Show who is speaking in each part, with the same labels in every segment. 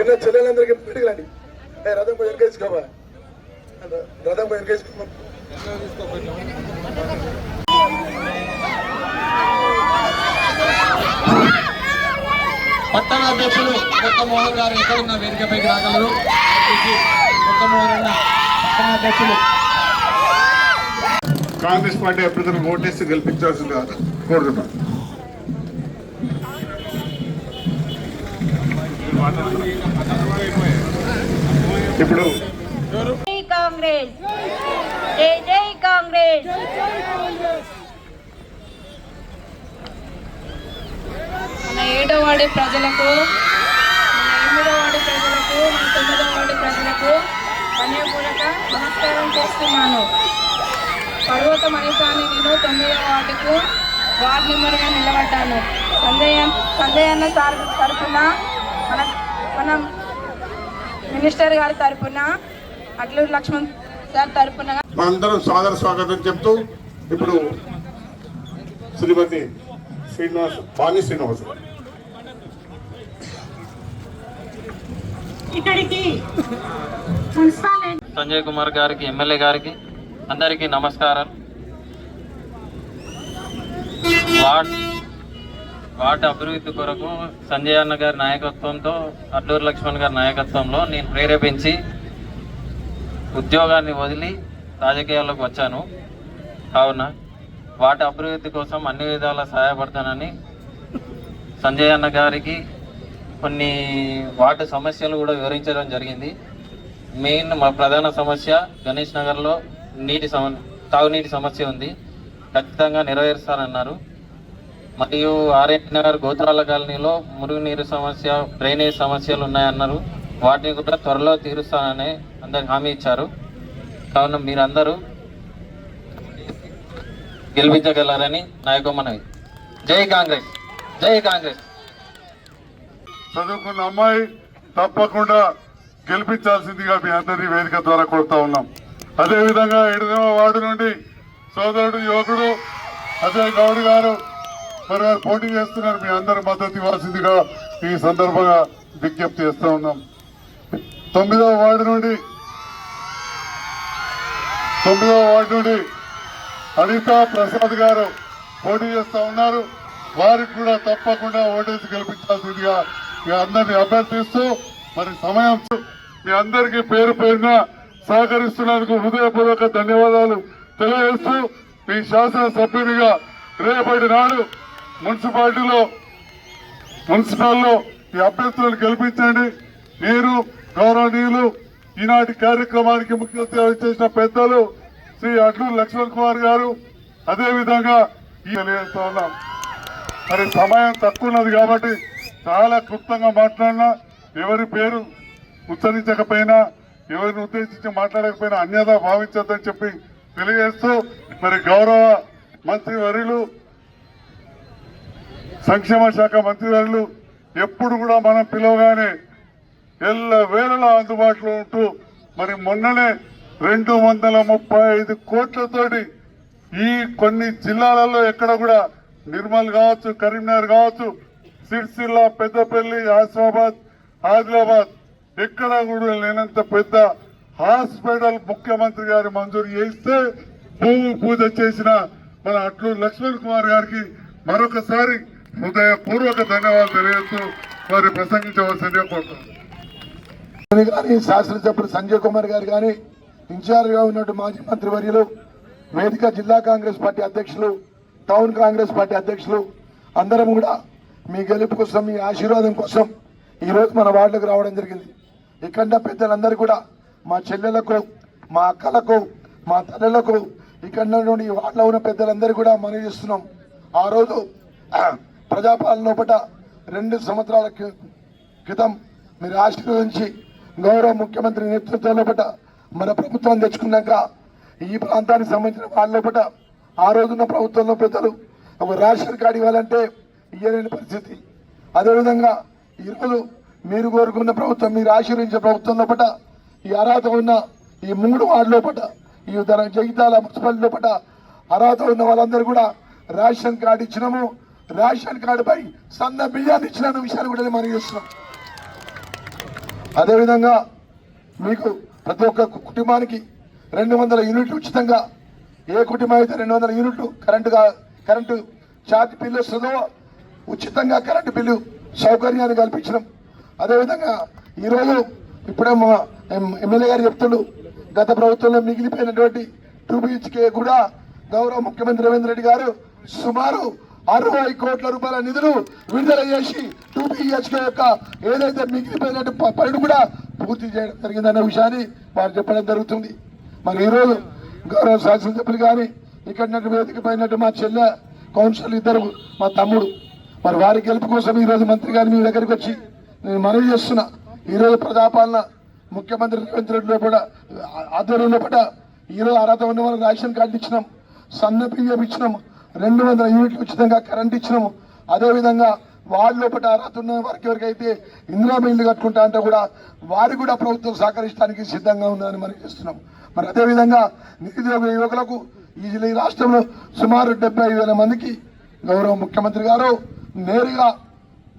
Speaker 1: ఇక్కడ చెల్లెలందరికీ ఏ రథం పోయి ఎనకేసుకోవా రథం పోయి ఎనకేసుకో
Speaker 2: పట్టణ అధ్యక్షులు కొత్త మోహన్ గారు ఎక్కడున్న వేదికపైకి రాగలరు. కొత్త మోహన్ పట్టణ అధ్యక్షులు.
Speaker 3: కాంగ్రెస్ పార్టీ అభ్యర్థులకు ఓటేసి గెలిపించాల్సిందిగా కోరుతున్నాను. ఇప్పుడు
Speaker 4: జై కాంగ్రెస్ జై జై కాంగ్రెస్.
Speaker 5: మన ఏడో వార్డు ప్రజలకు మన ఎనిమిదో వార్డు ప్రజలకు మన తొమ్మిదో వార్డు ప్రజలకు కన్యాపూలక నమస్కారం చేస్తున్నాను. పర్వత మణిపాని నేను తొమ్మిదో వార్డుకు వార్డు మెంబర్గా నిలబడ్డాను. సంజయ్ సంజయ్ అన్న సార్ తరఫున మన మన మినిస్టర్ గారి తరఫున అట్లూరు లక్ష్మణ్ సార్ తరఫున
Speaker 3: అందరం సాదర స్వాగతం చెప్తూ ఇప్పుడు శ్రీమతి శ్రీనివాస్ వాణి శ్రీనివాస్.
Speaker 4: ఇక్కడికి
Speaker 6: సంజయ్ కుమార్ గారికి ఎమ్మెల్యే గారికి అందరికీ నమస్కారం. వార్డ్ వార్డు అభివృద్ధి కొరకు సంజయ్ అన్న గారి నాయకత్వంతో అడ్లూరు లక్ష్మణ్ గారి నాయకత్వంలో నేను ప్రేరేపించి ఉద్యోగాన్ని వదిలి రాజకీయాల్లోకి వచ్చాను. కావున వాటి అభివృద్ధి కోసం అన్ని విధాలా సహాయపడతానని సంజయ్ అన్న గారికి కొన్ని వాటి సమస్యలు కూడా వివరించడం జరిగింది. మెయిన్ మా ప్రధాన సమస్య గణేష్ నగర్లో నీటి సమ తాగునీటి సమస్య ఉంది. ఖచ్చితంగా నెరవేరుస్తారన్నారు మరియు ఆర్ఎన్ నగర్ గోత్రాల కాలనీలో మురుగునీరు సమస్య డ్రైనేజ్ సమస్యలు ఉన్నాయన్నారు. వాటిని కూడా త్వరలో తీరుస్తానని అందరికి హామీ ఇచ్చారు. కావున మీరందరూ గెలిపించగలరని నా యొక్క మనవి. జై కాంగ్రెస్! జై కాంగ్రెస్!
Speaker 3: చదువుకున్న అమ్మాయి తప్పకుండా గెలిపించాల్సిందిగా మీ అందరి వేదిక ద్వారా కోరుతా ఉన్నాం. అదేవిధంగా ఎడదవ వార్డు నుండి సోదరుడు యువకుడు అజయ్ గౌడ్ గారు మరి వారు పోటీ చేస్తున్నారు. మీ అందరి మద్దతు ఇవ్వాల్సిందిగా ఈ సందర్భంగా విజ్ఞప్తి చేస్తూ ఉన్నాం. తొమ్మిదవ వార్డు నుండి తొమ్మిదవ వార్డు నుండి అనితా ప్రసాద్ గారు పోటీ చేస్తూ ఉన్నారు. వారికి కూడా తప్పకుండా ఓటేసి గెలిపించాల్సిందిగా మీ అందరిని అభ్యర్థిస్తూ మరి సమయం మీ అందరికీ పేరు పేరున సహకరిస్తున్నందుకు హృదయపూర్వక ధన్యవాదాలు తెలియజేస్తూ మీ శాసనసభ్యునిగా రేపటి నాడు మున్సిపాలిటీలో మున్సిపల్లో ఈ అభ్యర్థులను గెలిపించండి. మీరు గౌరవనీయులు ఈనాటి కార్యక్రమానికి ముఖ్య అతిథిగా చేసిన పెద్దలు శ్రీ అడ్లూరు లక్ష్మణ్ కుమార్ గారు. అదే విధంగా తెలియజేస్తా ఉన్నాం. మరి సమయం తక్కువ ఉన్నది కాబట్టి చాలా క్లుప్తంగా మాట్లాడినా ఎవరి పేరు ఉచ్చరించకపోయినా ఎవరిని ఉద్దేశించి మాట్లాడకపోయినా అన్యదా భావించొద్దని చెప్పి తెలియజేస్తూ మరి గౌరవ మంత్రి వర్యులు సంక్షేమ శాఖ మంత్రివర్యులు ఎప్పుడు కూడా మనం పిలవగానే ఎల్ల వేళలో అందుబాటులో ఉంటూ మరి మొన్ననే రెండు వందల ముప్పై ఐదు కోట్లతోటి ఈ కొన్ని జిల్లాలలో ఎక్కడ కూడా నిర్మల్ కావచ్చు కరీంనగర్ కావచ్చు సిరిసిల్ల పెద్దపల్లి ఆసిఫాబాద్ ఆదిలాబాద్ ఎక్కడ కూడా లేనంత పెద్ద హాస్పిటల్ ముఖ్యమంత్రి గారు మంజూరు చేస్తే భూమి పూజ చేసిన మన అట్లు లక్ష్మణ్ కుమార్ గారికి మరొకసారి హృదయపూర్వక ధన్యవాదాలు తెలియజేస్తూ వారి ప్రసంగించవలసిందిగా కోరుతున్నాను.
Speaker 1: కానీ శాసనసభ్యులు సంజయ్ కుమార్ గారు కానీ ఇన్ఛార్జ్గా ఉన్నట్టు మాజీ మంత్రి వర్యులు వేదిక జిల్లా కాంగ్రెస్ పార్టీ అధ్యక్షులు టౌన్ కాంగ్రెస్ పార్టీ అధ్యక్షులు అందరం కూడా మీ గెలుపు కోసం మీ ఆశీర్వాదం కోసం ఈరోజు మన వార్డులకు రావడం జరిగింది. ఇక్కడ పెద్దలందరూ కూడా మా చెల్లెలకు మా అక్కలకు మా తల్లులకు ఇక్కడ నుండి ఈ వార్డులో ఉన్న పెద్దలందరూ కూడా మనవి చేస్తున్నాం. ఆ రోజు ప్రజాపాలనోపట రెండు సంవత్సరాల క్రి- క్రితం మీరు ఆశీర్వదించి గౌరవ ముఖ్యమంత్రి నేతృత్వంలో పట మన ప్రభుత్వం తెచ్చుకున్నాక ఈ ప్రాంతానికి సంబంధించిన వాళ్ళ ఆ రోజున్న ప్రభుత్వంలో పెద్దలు ఒక రేషన్ కార్డు ఇవ్వాలంటే ఇయ్యలేని పరిస్థితి. అదేవిధంగా ఈరోజు మీరు కోరుకున్న ప్రభుత్వం మీరు ఆశీర్వించే ప్రభుత్వం పట ఈ అర్హత ఉన్న ఈ మూడు వార్డు లోపల ఈ జగితాల మున్సిపాలిటీ లోపట అర్హత ఉన్న వాళ్ళందరూ కూడా రేషన్ కార్డు ఇచ్చినాము. రేషన్ కార్డుపై సన్న బియ్యాన్ని ఇచ్చిన విషయాన్ని కూడా మనం చేస్తున్నాం. అదేవిధంగా మీకు ప్రతి ఒక్క కుటుంబానికి రెండు వందల యూనిట్లు ఉచితంగా ఏ కుటుంబం అయితే రెండు వందల యూనిట్లు కరెంటుగా కరెంటు ఛార్జ్ బిల్లు వస్తుందో ఉచితంగా కరెంటు బిల్లు సౌకర్యాన్ని కల్పించడం. అదేవిధంగా ఈరోజు ఇప్పుడే మా ఎం- ఎమ్మెల్యే గారు చెప్తుండు గత ప్రభుత్వంలో మిగిలిపోయినటువంటి టూ బీహెచ్కే కూడా గౌరవ ముఖ్యమంత్రి రేవంత్ రెడ్డి గారు సుమారు అరవై కోట్ల రూపాయల నిధులు విడుదల చేసి టూ బీహెచ్కే యొక్క ఏదైతే మిగిలిపోయినట్టు పనులు కూడా పూర్తి చేయడం జరిగిందన్న విషయాన్ని వారు చెప్పడం జరుగుతుంది. మరి ఈరోజు గౌరవ శాసనసభ్యులు కానీ ఇక్కడ వేదిక పోయినట్టు మా చెల్లె కౌన్సిల్ ఇద్దరు మా తమ్ముడు. మరి వారి గెలుపు కోసం ఈరోజు మంత్రి గారు మీ దగ్గరికి వచ్చి నేను మనవి చేస్తున్నా. ఈరోజు ప్రజాపాలన ముఖ్యమంత్రి రేవంత్ రెడ్డి లోపల ఆధ్వర్యంలో లోపల ఈరోజు అర్హత ఉన్న వాళ్ళకి రేషన్ కార్డు ఇచ్చినాం. సన్న బియ్యం ఇచ్చినాం. రెండు వందల యూనిట్లు ఉచితంగా కరెంట్ ఇచ్చినాము. అదేవిధంగా వాళ్ళ లోపల అర్హత ఉన్న వారికి ఎవరికైతే ఇందిరా ఇల్లు కట్టుకుంటా అంటే కూడా వారు కూడా ప్రభుత్వం సహకరించడానికి సిద్ధంగా ఉందని మనం చేస్తున్నాం. మరి అదేవిధంగా నిరుద్యోగ యువకులకు ఈ రాష్ట్రంలో సుమారు డెబ్బై వేల మందికి గౌరవ ముఖ్యమంత్రి గారు నేరుగా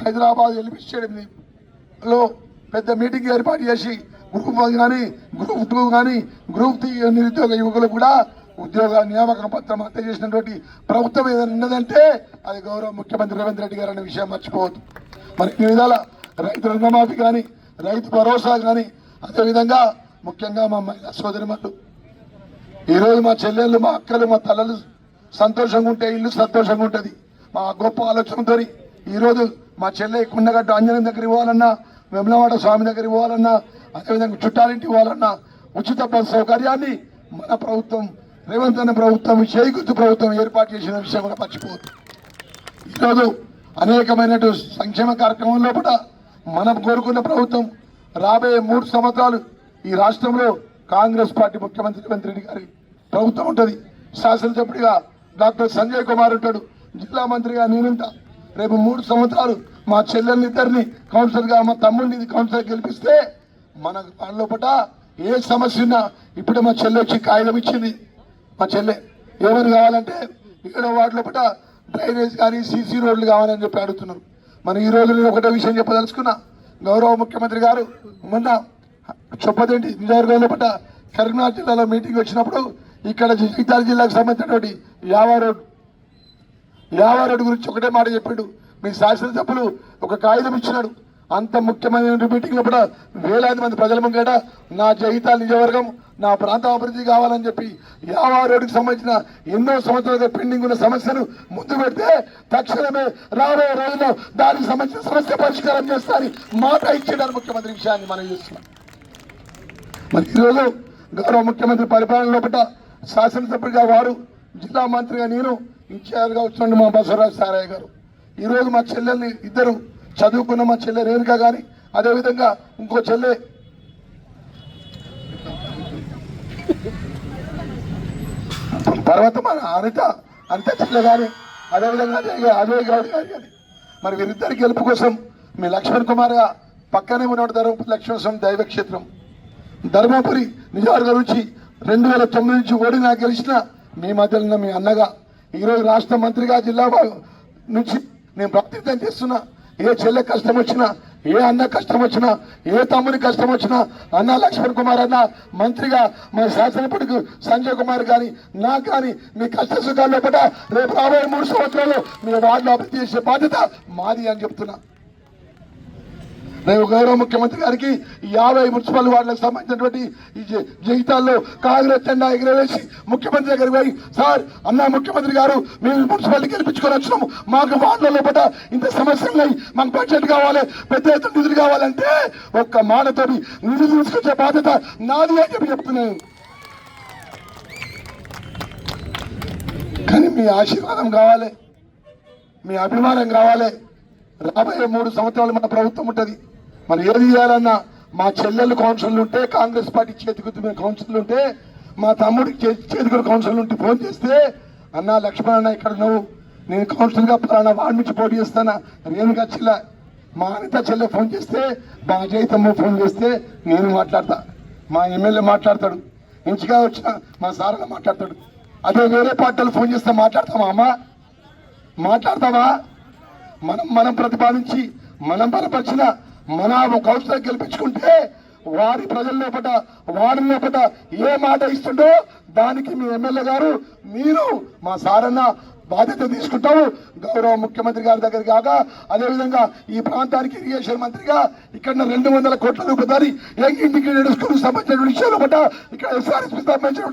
Speaker 1: హైదరాబాద్ ఎల్బీ స్టేడియంలో పెద్ద మీటింగ్ ఏర్పాటు చేసి గ్రూప్ వన్ కానీ గ్రూప్ టూ కానీ గ్రూప్ త్రీ నిరుద్యోగ యువకులు కూడా ఉద్యోగ నియామక పత్రం అందజేసినటువంటి ప్రభుత్వం ఏదైనా ఉన్నదంటే అది గౌరవ ముఖ్యమంత్రి రేవంత్ రెడ్డి గారు అనే విషయం మర్చిపోవద్దు. మరి ఈ విధాల రైతు రుణమాఫీ కానీ రైతు భరోసా కానీ అదేవిధంగా ముఖ్యంగా మా మహిళా సోదరిమల్లు ఈరోజు మా చెల్లెళ్ళు మా అక్కలు మా తల్లలు సంతోషంగా ఉంటే ఇల్లు సంతోషంగా ఉంటుంది. మా గొప్ప ఆలోచనతో ఈరోజు మా చెల్లె కుండగట్ట ఆంజనేయం దగ్గర ఇవ్వాలన్నా వెమ్లవాడ స్వామి దగ్గర ఇవ్వాలన్నా అదేవిధంగా చుట్టాలింటి ఇవ్వాలన్నా ఉచిత బస్సు సౌకర్యాన్ని మన ప్రభుత్వం రేవంత్ అన్న ప్రభుత్వం చేకూర్చు ప్రభుత్వం ఏర్పాటు చేసిన విషయం కూడా మర్చిపోదు ఈరోజు అనేకమైనటువంటి సంక్షేమ కార్యక్రమంలో కూడా మనం కోరుకున్న ప్రభుత్వం రాబోయే మూడు సంవత్సరాలు ఈ రాష్ట్రంలో కాంగ్రెస్ పార్టీ ముఖ్యమంత్రి రేవంత్ రెడ్డి గారి ప్రభుత్వం ఉంటుంది. శాసనసభ్యుడిగా డాక్టర్ సంజయ్ కుమార్ ఉంటాడు. జిల్లా మంత్రిగా నేనుంటా రేపు మూడు సంవత్సరాలు మా చెల్లెల్ని ఇద్దరిని కౌన్సిలర్గా మా తమ్ముడిని కౌన్సిలర్ గెలిపిస్తే మన పనిలో లోపల ఏ సమస్య ఉన్నా ఇప్పుడే మా చెల్లె వచ్చి కాగితం ఇచ్చింది. మా చెల్లె ఎవరు కావాలంటే ఇక్కడ వాటిలో లోపల డ్రైనేజ్ కానీ సీసీ రోడ్లు కావాలని చెప్పి అడుగుతున్నారు. మనం ఈ రోజు నేను ఒకటే విషయం చెప్పదలుచుకున్నా. గౌరవ ముఖ్యమంత్రి గారు మొన్న చొప్పదేంటి? నిజవర్గం పట్ట కరీంనగర్ జిల్లాలో మీటింగ్ వచ్చినప్పుడు ఇక్కడ జగిత్యాల జిల్లాకు సంబంధించినటువంటి యావా రోడ్డు యావా రోడ్డు గురించి ఒకటే మాట చెప్పాడు. మీ శాసనసభ్యులు ఒక కాగితం ఇచ్చినాడు. అంత ముఖ్యమైన మీటింగ్లో కూడా వేలాది మంది ప్రజల ముంగట నా జగితాల నిజవర్గం నా ప్రాంత అభివృద్ధి కావాలని చెప్పి యావా రోడ్డుకి సంబంధించిన ఎన్నో సంవత్సరాలుగా పెండింగ్ ఉన్న సమస్యను ముందు పెడితే తక్షణమే రాబోయే రోజుల్లో దానికి సంబంధించిన సమస్య పరిష్కారం చేస్తారని మాట ఇచ్చేటారు ముఖ్యమంత్రి విషయాన్ని మనం చూస్తున్నాం. మరి ఈరోజు గౌరవ ముఖ్యమంత్రి పరిపాలన లోపల శాసనసభ్యుడిగా వారు జిల్లా మంత్రిగా నేను ఇన్ఛార్జ్గా వచ్చిన మా బసవరాజ్ సారయ్య గారు. ఈరోజు మా చెల్లెల్ని ఇద్దరు చదువుకున్న మా చెల్లె రేణుక కానీ అదేవిధంగా ఇంకో చెల్లె. తర్వాత మన అనిత అనిత చెల్లె కానీ అదేవిధంగా అజయ్ గౌడ్ గారు కానీ మరి వీరిద్దరి గెలుపు కోసం మీ లక్ష్మణ్ కుమార్గా పక్కనే ఉన్న ధర్మపురి లక్ష్మణ స్వామి దైవ క్షేత్రం ధర్మపురి నిజవర్గం నుంచి రెండు వేల తొమ్మిది నుంచి ఓడినా గెలిచిన మీ మధ్యలో మీ అన్నగా. ఈరోజు రాష్ట్ర మంత్రిగా జిల్లా నుంచి నేను ప్రాతినిధ్యం చేస్తున్నా. ఏ చెల్లె కష్టం వచ్చినా ఏ అన్న కష్టం వచ్చినా ఏ తమ్ముని కష్టం వచ్చినా అన్న లక్ష్మణ్ కుమార్ అన్న మంత్రిగా మా శాసనపడికి సంజయ్ కుమార్ కానీ నా కానీ మీ కష్ట సుఖాల్లో పట రేపు రాబోయే మూడు సంవత్సరాలు మీ వార్డులో అభివృద్ధి చేసే బాధ్యత మాది అని చెప్తున్నా. నేను గౌరవ ముఖ్యమంత్రి గారికి యాభై మున్సిపల్ వార్డులకు సంబంధించినటువంటి ఈ జీవితాల్లో కాంగ్రెస్ జెండా ఎగిరవేసి ముఖ్యమంత్రి దగ్గరికి పోయి సార్ అన్న ముఖ్యమంత్రి గారు మేము మున్సిపాలిటీ గెలిపించుకొని వచ్చినాము. మాకు వార్డుల లోపల ఇంత సమస్యలు ఉన్నాయి. మాకు బడ్జెట్ కావాలి పెద్ద ఎత్తున నిధులు కావాలంటే ఒక్క మాటతో నిధులు తీసుకొచ్చే బాధ్యత నాది అని చెప్పి చెప్తున్నాను. కానీ మీ ఆశీర్వాదం కావాలి మీ అభిమానం కావాలి. రాబోయే మూడు సంవత్సరాలు మన ప్రభుత్వం ఉంటుంది. మరి ఏది చేయాలన్నా? మా చెల్లెళ్ళు కౌన్సిల్ ఉంటే కాంగ్రెస్ పార్టీ చేతికి కౌన్సిల్ ఉంటే మా తమ్ముడికి చే- కౌన్సిల్ ఉంటే ఫోన్ చేస్తే అన్న లక్ష్మణ్ అన్న ఇక్కడ నువ్వు నేను కౌన్సిల్గా పలానా వాడి నుంచి పోటీ చేస్తానా? రేణుగా చెల్లె మా అనిత చెల్లె ఫోన్ చేస్తే మా అజయ్తమ్మ ఫోన్ చేస్తే నేను మాట్లాడతా. మా ఎమ్మెల్యే మాట్లాడతాడు. ఇంచుగా వచ్చిన మా సారన్న మాట్లాడతాడు. అదే వేరే పార్టీలు ఫోన్ చేస్తే మాట్లాడతామా అమ్మా? మాట్లాడతావా? మనం మనం ప్రతిపాదించి మనం బలపరిచిన మన కౌన్సిలర్ గెలిపించుకుంటే వారి ప్రజల లోపల వారి లోపట ఏ మాట ఇస్తుండో దానికి మీ ఎమ్మెల్యే గారు మీరు మా సారన్న బాధ్యత తీసుకుంటాము. గౌరవ ముఖ్యమంత్రి గారి దగ్గర కాక అదేవిధంగా ఈ ప్రాంతానికి ఇరిగేషన్ మంత్రిగా ఇక్కడ రెండు వందల కోట్ల రూపాయలు ఇంటిగ్రేటెడ్ స్కూల్ సంబంధించిన విషయాలు బట్ట ఇక్కడ ఎస్ఆర్ఎస్పి సంబంధించిన